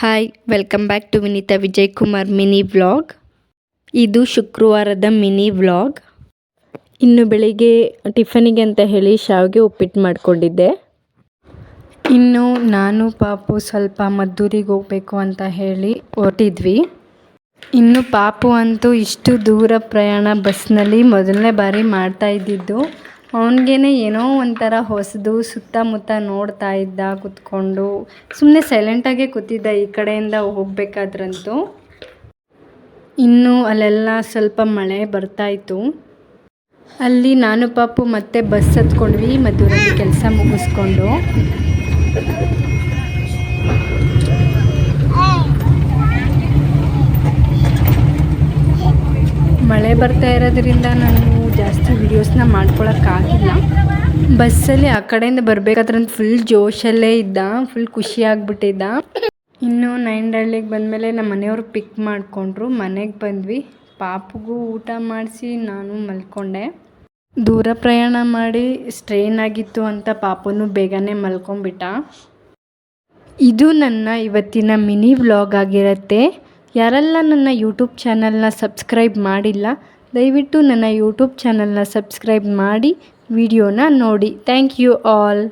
Hi welcome back to Vinitha Vijay Kumar mini vlog ಇದು ಶುಕ್ರವಾರದ mini vlog ಇನ್ನು ಬೆಳಿಗ್ಗೆ ಟಿಫನಿಗೆ ಅಂತ ಹೇಳಿ ಶಾವಿಗೆ ಉಪ್ಪಿಟ್ಟು ಮಾಡಿಕೊಂಡಿದ್ದೆ. ಇನ್ನು ನಾನು ಪಾಪು ಸ್ವಲ್ಪ ಮದ್ದೂರಿಗೆ ಹೋಗಬೇಕು ಅಂತ ಹೇಳಿ ಹೊರಟಿದ್ವಿ. ಇನ್ನು ಪಾಪು ಅಂತೂ ಇಷ್ಟು ದೂರ ಪ್ರಯಾಣ ಬಸ್ನಲ್ಲಿ ಮೊದಲನೇ ಬಾರಿ ಮಾಡ್ತಾ ಇದ್ದಿದ್ದು. ಅವನಿಗೇನೆ ಏನೋ ಒಂಥರ ಹೊಸದು ಸುತ್ತಮುತ್ತ ನೋಡ್ತಾ ಇದ್ದ, ಕುತ್ಕೊಂಡು ಸುಮ್ಮನೆ ಸೈಲೆಂಟಾಗೆ ಕೂತಿದ್ದ ಈ ಕಡೆಯಿಂದ ಹೋಗಬೇಕಾದ್ರಂತೂ. ಇನ್ನು ಅಲ್ಲೆಲ್ಲ ಸ್ವಲ್ಪ ಮಳೆ ಬರ್ತಾಯಿತ್ತು ಅಲ್ಲಿ ನಾನು, ಪಾಪು ಮತ್ತೆ ಬಸ್ ಹತ್ಕೊಂಡ್ವಿ ಮದುವೆ ಕೆಲಸ ಮುಗಿಸ್ಕೊಂಡು. ಮಳೆ ಬರ್ತಾ ಇರೋದ್ರಿಂದ ನಾನು ಜಾಸ್ತಿ ವೀಡಿಯೋಸ್ನ ಮಾಡ್ಕೊಳಕ್ಕಾಗಿಲ್ಲ. ಬಸ್ಸಲ್ಲಿ ಆ ಕಡೆಯಿಂದ ಬರ್ಬೇಕಾದ್ರೆ ಫುಲ್ ಜೋಶಲ್ಲೇ ಇದ್ದ ಫುಲ್ ಖುಷಿ ಆಗ್ಬಿಟ್ಟಿದ್ದ. ಇನ್ನು ನೈನ್ಡಳ್ಳಿಗೆ ಬಂದಮೇಲೆ ನಮ್ಮ ಮನೆಯವರು ಪಿಕ್ ಮಾಡಿಕೊಂಡ್ರು. ಮನೆಗೆ ಬಂದ್ವಿ. ಪಾಪಗೂ ಊಟ ಮಾಡಿಸಿ ನಾನು ಮಲ್ಕೊಂಡೆ. ದೂರ ಪ್ರಯಾಣ ಮಾಡಿ ಸ್ಟ್ರೈನ್ ಆಗಿತ್ತು ಅಂತ ಪಾಪನು ಬೇಗನೆ ಮಲ್ಕೊಂಡ್ಬಿಟ್ಟ. ಇದು ನನ್ನ ಇವತ್ತಿನ ಮಿನಿ ವ್ಲಾಗ್ ಆಗಿರುತ್ತೆ. ಯಾರೆಲ್ಲ ನನ್ನ ಯೂಟ್ಯೂಬ್ ಚಾನಲ್ನ ಸಬ್ಸ್ಕ್ರೈಬ್ ಮಾಡಿಲ್ಲ ದಯವಿಟ್ಟು ನನ್ನ ಯೂಟ್ಯೂಬ್ ಚಾನಲ್ನ ಸಬ್ಸ್ಕ್ರೈಬ್ ಮಾಡಿ ವಿಡಿಯೋನ ನೋಡಿ. Thank you all.